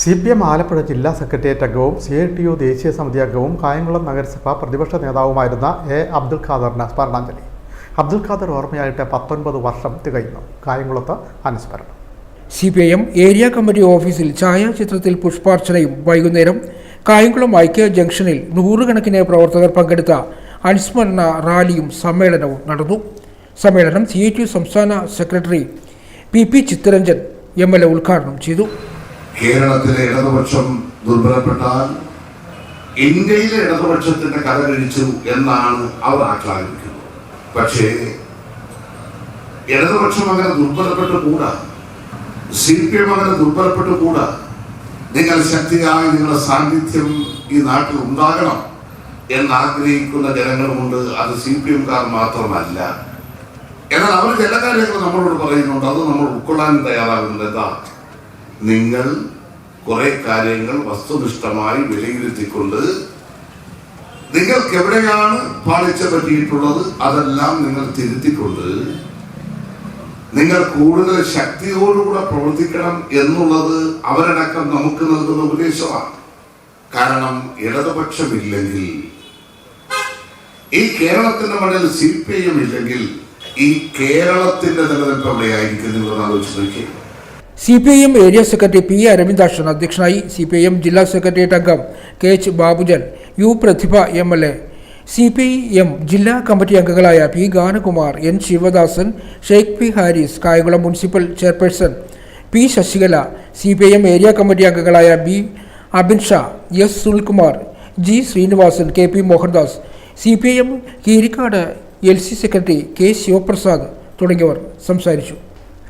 C P M Alappuzha ജില്ലാ secretariat അംഗവും C I T U ദേശീയ സമിതി അംഗവും കായംകുളം നഗരസഭ പ്രതിപക്ഷ നേതാവുമായിരുന്ന എ അബ്ദുൽ ഖാദറിന് സ്മരണാഞ്ജലി. അബ്ദുൽ ഖാദർ ഓർമ്മയായിട്ട് പത്തൊൻപത് വർഷം തികയുന്നു. കായംകുളത്ത് അനുസ്മരണം. C P I M area committee ഓഫീസിൽ ഛായാചിത്രത്തിൽ പുഷ്പാർച്ചനയും വൈകുന്നേരം കായംകുളം ഐക്യ ജംഗ്ഷനിൽ നൂറുകണക്കിന് പ്രവർത്തകർ പങ്കെടുത്ത അനുസ്മരണ റാലിയും സമ്മേളനവും നടന്നു. സമ്മേളനം സി സംസ്ഥാന secretary P P Chittaranjan M L A ഉദ്ഘാടനം ചെയ്തു. കേരളത്തിലെ ഇടതുപക്ഷം ദുർബലപ്പെട്ടാൽ ഇന്ത്യയിലെ ഇടതുപക്ഷത്തിന്റെ കഥ എന്നാണ് അവർ ആക്ലാപിക്കുന്നത് പക്ഷേ ഇടതുപക്ഷം അങ്ങനെ ദുർബലപ്പെട്ടു കൂടാ സി പി എം അങ്ങനെ ദുർബലപ്പെട്ടു കൂടാ നിങ്ങൾ ശക്തിയായി നിങ്ങളുടെ സാന്നിധ്യം ഈ നാട്ടിൽ ഉണ്ടാകണം എന്നാഗ്രഹിക്കുന്ന ജനങ്ങളുമുണ്ട്. അത് സി പി എംകാർ മാത്രമല്ല. എന്നാൽ അവർ ചില കാര്യങ്ങൾ നമ്മളോട് പറയുന്നുണ്ട്. അത് നമ്മൾ ഉൾക്കൊള്ളാൻ തയ്യാറാകുന്നത് എന്താ? നിങ്ങൾ കുറെ കാര്യങ്ങൾ വസ്തുനിഷ്ഠമായി വിലയിരുത്തിക്കൊണ്ട് നിങ്ങൾക്ക് എവിടെയാണ് പാളിച്ച പറ്റിയിട്ടുള്ളത് അതെല്ലാം നിങ്ങൾ തിരുത്തിക്കൊണ്ട് നിങ്ങൾ കൂടുതൽ ശക്തിയോടുകൂടെ പ്രവർത്തിക്കണം എന്നുള്ളത് അവരടക്കം നമുക്ക് നൽകുന്ന ഉപദേശമാണ്. കാരണം ഇടതുപക്ഷമില്ലെങ്കിൽ ഈ കേരളത്തിന്റെ മണ്ണിൽ സി പി ഐ എം ഇല്ലെങ്കിൽ ഈ കേരളത്തിന്റെ നിലനിൽപ്പ് എവിടെയായിരിക്കും നിങ്ങൾ ആലോചിച്ച് നോക്കിയത് C P I M area secretary P Aravindakshan അധ്യക്ഷനായി സി പി ഐ എം ജില്ലാ സെക്രട്ടേറിയറ്റ് അംഗം K H Babujan U Prathibha M L A. C P I M ജില്ലാ കമ്മിറ്റി അംഗങ്ങളായ P Ganakumar N Sivadasan Sheikh P Haris Kayamkulam municipal chairperson P Sasikala C P I M area committee അംഗങ്ങളായ B Abin Shah S Sunilkumar G Srinivasan K P Mohandas C P I M Keerikkad L C secretary K Sivaprasad തുടങ്ങിയവർ സംസാരിച്ചു.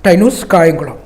ടൈനൂസ് കായംകുളം.